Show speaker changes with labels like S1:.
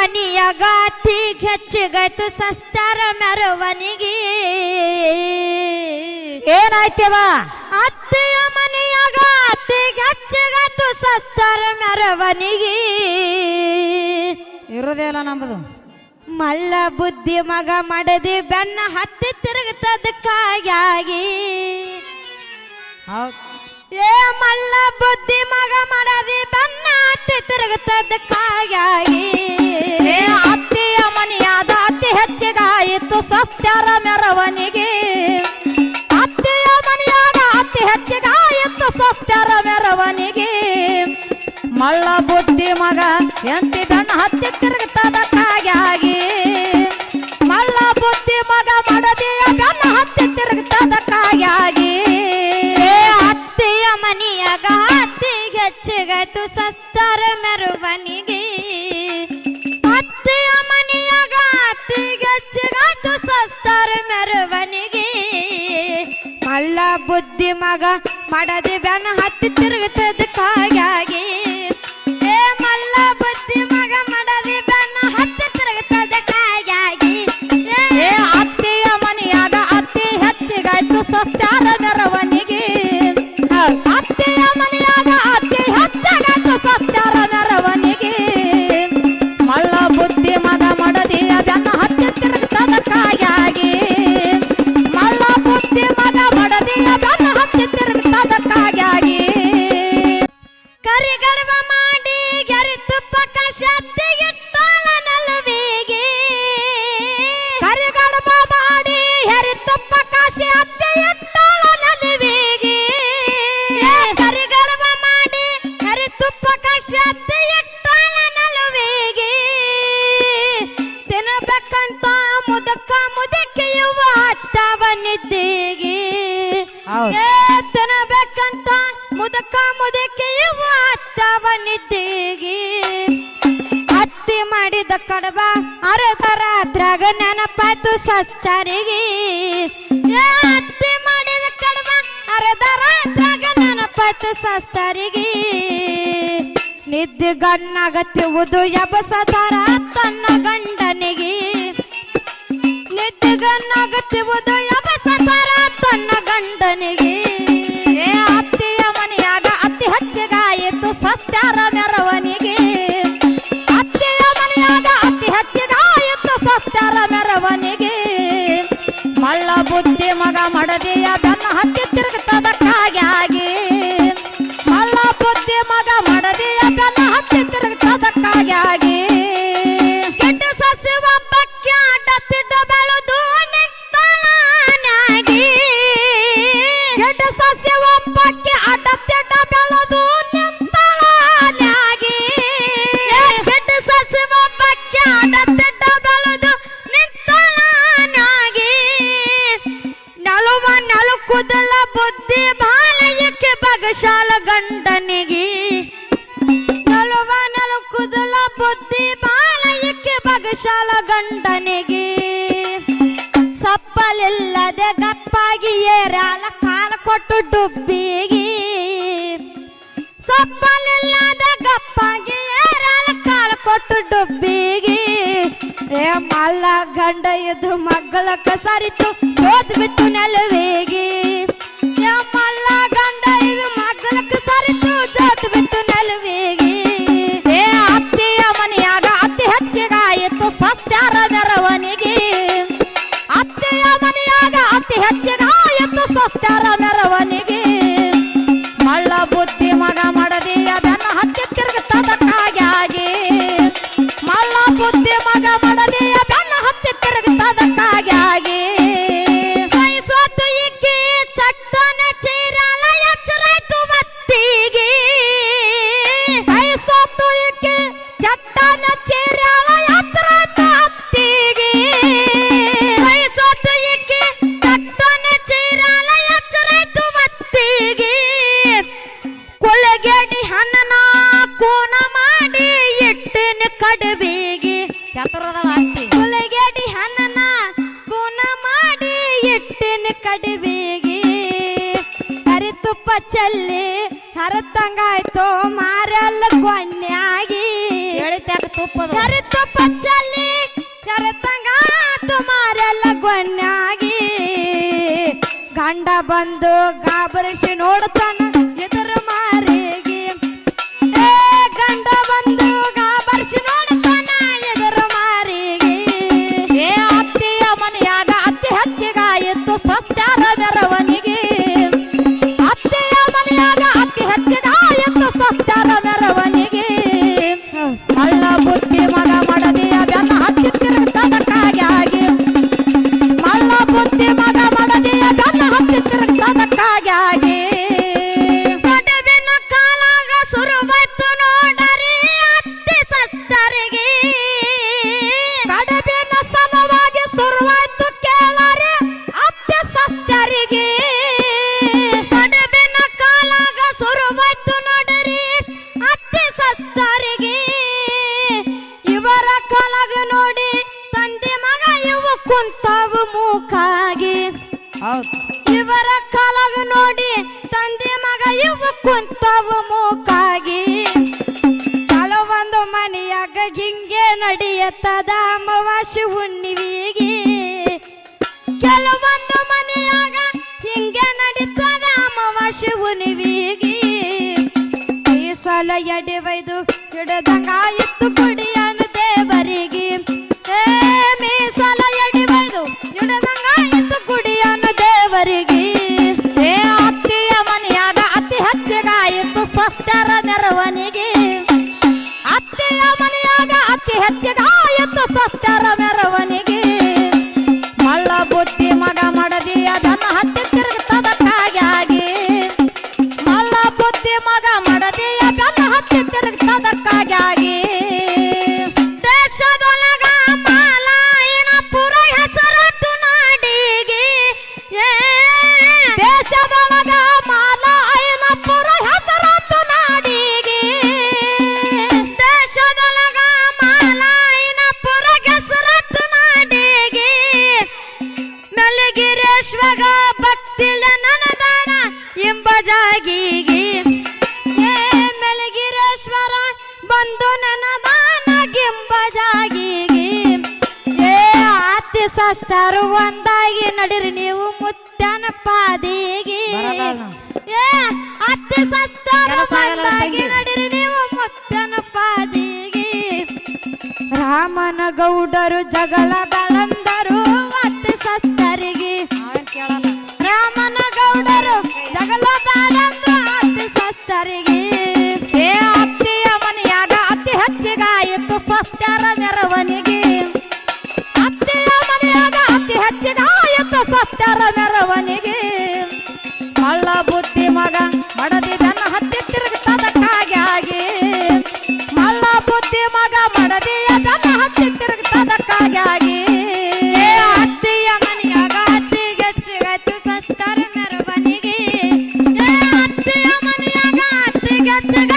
S1: ಮನಿಯಾಗ ಅತ್ತಿಗೆ ಸಸ್ತರ ಸಸ್ತಾರ ಮೆರವಣಿಗೆ.
S2: ಏನಾಯ್ತವ?
S1: ಅತ್ತೆಯ ಮನೆಯಾಗ ಅತ್ತಿಗೆ ಹೆಚ್ಚಿಗಾಯ್ತು ಸಸ್ತಾರ ಮೆರವಣಿಗೆ.
S2: ಇರೋದೇ ಇಲ್ಲ ನಮ್ಮದು
S1: ಮಲ್ಲ ಬುದ್ಧಿ ಮಗ ಮಡದಿ ಬೆನ್ನ ಹತ್ತಿ
S2: ತಿರುಗುತ್ತದಕ್ಕಾಗಿ.
S1: ಏ ಮಲ್ಲ ಬುದ್ಧಿ ಮಗ ಮಡದಿ ಬೆನ್ನ ಹತ್ತಿ ತಿರುಗ್ತದಕ್ಕಾಗಿ
S2: ಸಸ್ತ್ಯಾರ ಮೆರವಣಿಗೆ? ಅತ್ತೆಯ ಮನೆಯಾಗ ಅತಿ ಹೆಚ್ಚಿಗಾಯಿತು ಸಸ್ತ್ಯಾರ ಮೆರವಣಿಗೆ. ಮಳ್ಳ ಬುದ್ಧಿ ಮಗ ಎಂತಿ ಬೆನ್ನ ಹತ್ತಿ
S1: ಸಸ್ತಾರ ಮೆರವಣಿಗೆ ಮಲ್ಲ ಬುದ್ಧಿ ಮಗ ಮಾಡದಿ ಬೆನ್ನ ಹತ್ತಿ ತಿರುಗುತ್ತದಕ್ಕಾಗಿ ಏ ಮಲ್ಲ ಬುದ್ಧಿ ಮಗ ಮಡದಿ ಬೆನ್ನ ಹತ್ತಿ ತಿರುಗುತ್ತದಕ್ಕಾಗಿ
S2: ಏ ಅತ್ತಿಯ ಮನೆಯಾಗ ಅತ್ತಿ ಹೆಚ್ಚಿಗಾಯ್ತು ಸಸ್ತ್ಯಾರ ಮೆರವಣಿಗೆ
S1: ತಿನ್ನಬೇಕಂತ ಮುದಕ ಮುದಕಿಯುವ ಹತ್ತವ ನಿದ್ದೆಗೆ. ಹತ್ತಿ ಮಾಡಿದ ಕಡಬ ಅರದ ರಾತ್ರಾಗ ನೆನಪಾಯ್ತು ಸಸ್ತರಿಗೆ. ಹತ್ತಿ ಮಾಡಿದ ಕಡಬ ಅರದ ರಾತ್ರಾಗ ನೆನಪಾಯ್ತು ಸಸ್ತರಿಗೆ. ನಿದ್ದೆ ಗಣ್ಣಾಗತ್ತಿವುದು ಎಬಸದರ ತನ್ನ ಗಂಡನಿಗೆ. ನಿದ್ದೆ ಗಣ್ಣಾಗತ್ತಿವುದು ಗಂಡ ಮಗ್ಗಲ ಕಸರಿತು ಜೋತ್ ಬಿಟ್ಟು ನೆಲುವಿಗೆ. ಏ ಮಲ್ಲ ಗಂಡ, ಇದು ಮಗ್ಗಲ ಕಸರಿತು ಜೋತ್ ಬಿಟ್ಟು ನೆಲುವಿಗೆ.
S2: ಏ ಅತ್ತೆಯ ಮನೆಯಾಗ ಅತ್ತಿ ಹೆಚ್ಚಿಗಾಯಿತು ಸಸ್ತ್ಯಾರ ಮೆರವಣಿಗೆ. ಅತ್ತೆಯ ಮನೆಯಾಗ ಅತಿ ಹೆಚ್ಚಿಗಾಯಿತು ಸಸ್ತ್ಯಾರ
S1: ದೊಡ್ಡ ಬೀಗಿ ಚತುರದ ಉಲಗೇಡಿ ಹಣ್ಣನ ಗುಣ ಮಾಡಿ ಇಟ್ಟಿನ ಕಡಿಬೀಗಿ ಕರಿತುಪ್ಪ ಚಲ್ಲಿ ಹರತಂಗಾಯ್ತು ಮಾರೆಲ್ಲ
S2: ಗೊಣ್ಣಾಗಿ ಹೇಳಿದಾಗ ತುಪ್ಪದ.
S1: ಕರಿತುಪ್ಪ ಚಲ್ಲಿ ಕರೆತಂಗಾಯ್ತು ಮಾರೆಲ್ಲ ಗೊಣ್ಣಾಗಿ ಗಂಡ ಬಂದು ಗಾಬರಿಸಿ ನೋಡ್ತಾನ 座って ಹಿಂಗೆ ನಡೆಯತ್ತದ ಅಮವಾಸಿ ಹುಣ್ಣಿವಿಗಿ ಕೆಲವೊಂದು ಮನೆಯಾಗ ಹಿಂಗೆ ನಡೀತದ ಅಮವಾಸಿ ಹುಣ್ಣಿವಿಗಿ ಈ ಸಲ ಎಡಿವೈದು ಹಿಡದಂಗಾಯಿತ್ತು ಕುಡಿಯನು ದೇವರಿಗೆ.
S2: ಸ್ವಸ್ಥರ ಮೆರವಣಿಗೆ. ಸತ್ತಾರ ಮೆರವಣಿಗೆ.
S1: ಬಂದು ನನದಾನ ಏ ಅತಿ ಸಸ್ತರು ಒಂದಾಗಿ ನಡಿರಿ ನೀವು ಮುತ್ತನ ಪಾದಿಗೆ ಏ ಅತಿ ಸಸ್ತರು ಒಂದಾಗಿ ನಡಿರಿ ನೀವು ಮುತ್ತನ ಪಾದಿಗೆ ರಾಮನ ಗೌಡರು ಜಗಳ ಬೆಳಂದರು ಅತಿ ಸಸ್ತ What